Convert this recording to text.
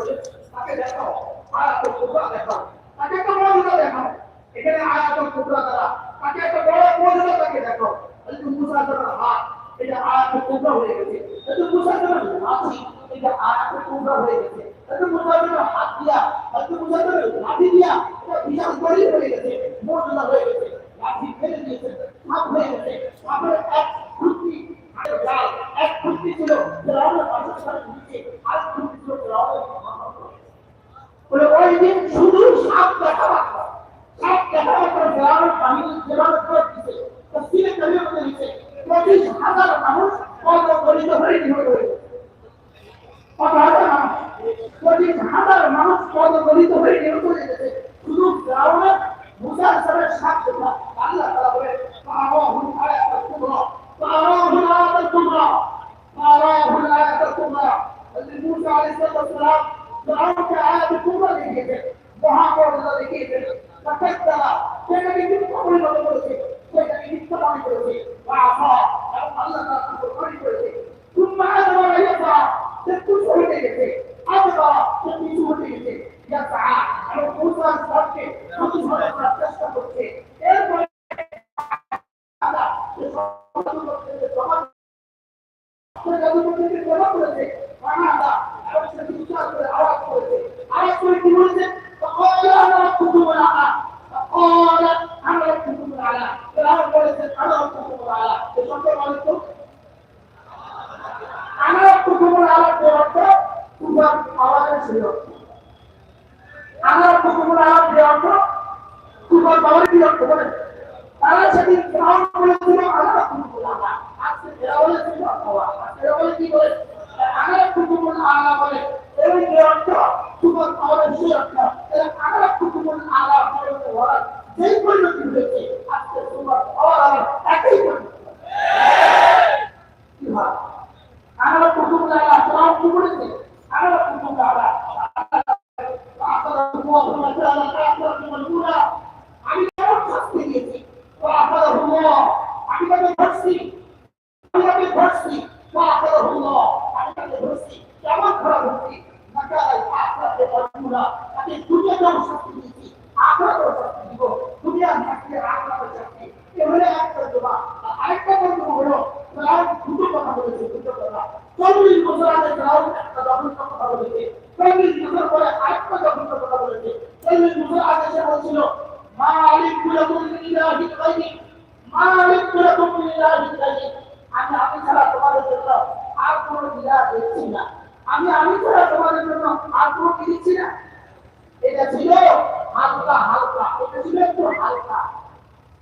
রয়েছে তাকে দেখাও আয়াতুল কুবরা দেখাও তাকে একটা মজুদা দেখাও এখানে আয়াতুল কুবরা দ্বারা তাকে একটা বড় মজুদা তাকে দেখাও হযরত মুসা তার হাত এটা আয়াতুল কুবরা হয়ে গেছে হযরত মুসা তার লাঠি এটা আয়াতুল কুবরা হয়ে গেছে হযরত মুসা তার হাত দিয়া হযরত মুসা তার লাঠি দিয়া এটা বিশাল গড়ি হয়ে গেছে মজুদা হয়ে গেছে লাঠি ফেলে দিয়েছে সাপ হয়ে গেছে সাপের এক খুঁটি আর জাল এক খুঁটি ছিল ফেরাউনের পাশে পঁচিশ হাজার মানুষ গলিত হয়ে নিহত হয়েছে কত হাজার মানুষ পঁচিশ হাজার মানুষ কত হয়ে হয়ে গেছে। সে পিছু হয়ে গেছে। ইয়াসা এবং মুসার সাথে প্রতিহত করার চেষ্টা করছে। এরপরে আল্লাহ ছিল। আল্লাহ হুকুমুল আলাপ যে অর্থ কুকুর বাবার কি অর্থ বলে? তারা সেদিন ফেরাউন বলে দিল আল্লাহ হুকুমুল আলাপ আজকে ফেরাউন বলে? এই যে মানে অর্থ কুকুর বাবার কি অর্থ আল্লাহ হুকুমুল আলাপ বলে বলা যেই পরিণতি হয়েছে, আজকে তোমার বাবার একই পরিণতি। কি হয়? আল্লাহ হুকুমুল আলাপ আরেকটা বন্ধু হলো দুটো কথা বলেছে দুটো কথা। চল্লিশ বছর আগে ফেরাউন একটা জঘন্য কথা বলেছে চল্লিশ বছর পরে আরেকটা জঘন্য কথা বলেছে চল্লিশ বছর আগে সে বলছিল মালিক কুলাকুম ইলাহি গায়রি মালিক কুলাকুম ইলাহি গায়রি আমি আমি ছাড়া তোমাদের জন্য আর কোনো ইলাহ দেখছি না। আমি আমি ছাড়া তোমাদের জন্য আর কোনো কি দিচ্ছি না। এটা ছিল হালকা হালকা, এটা ছিল একটু হালকা।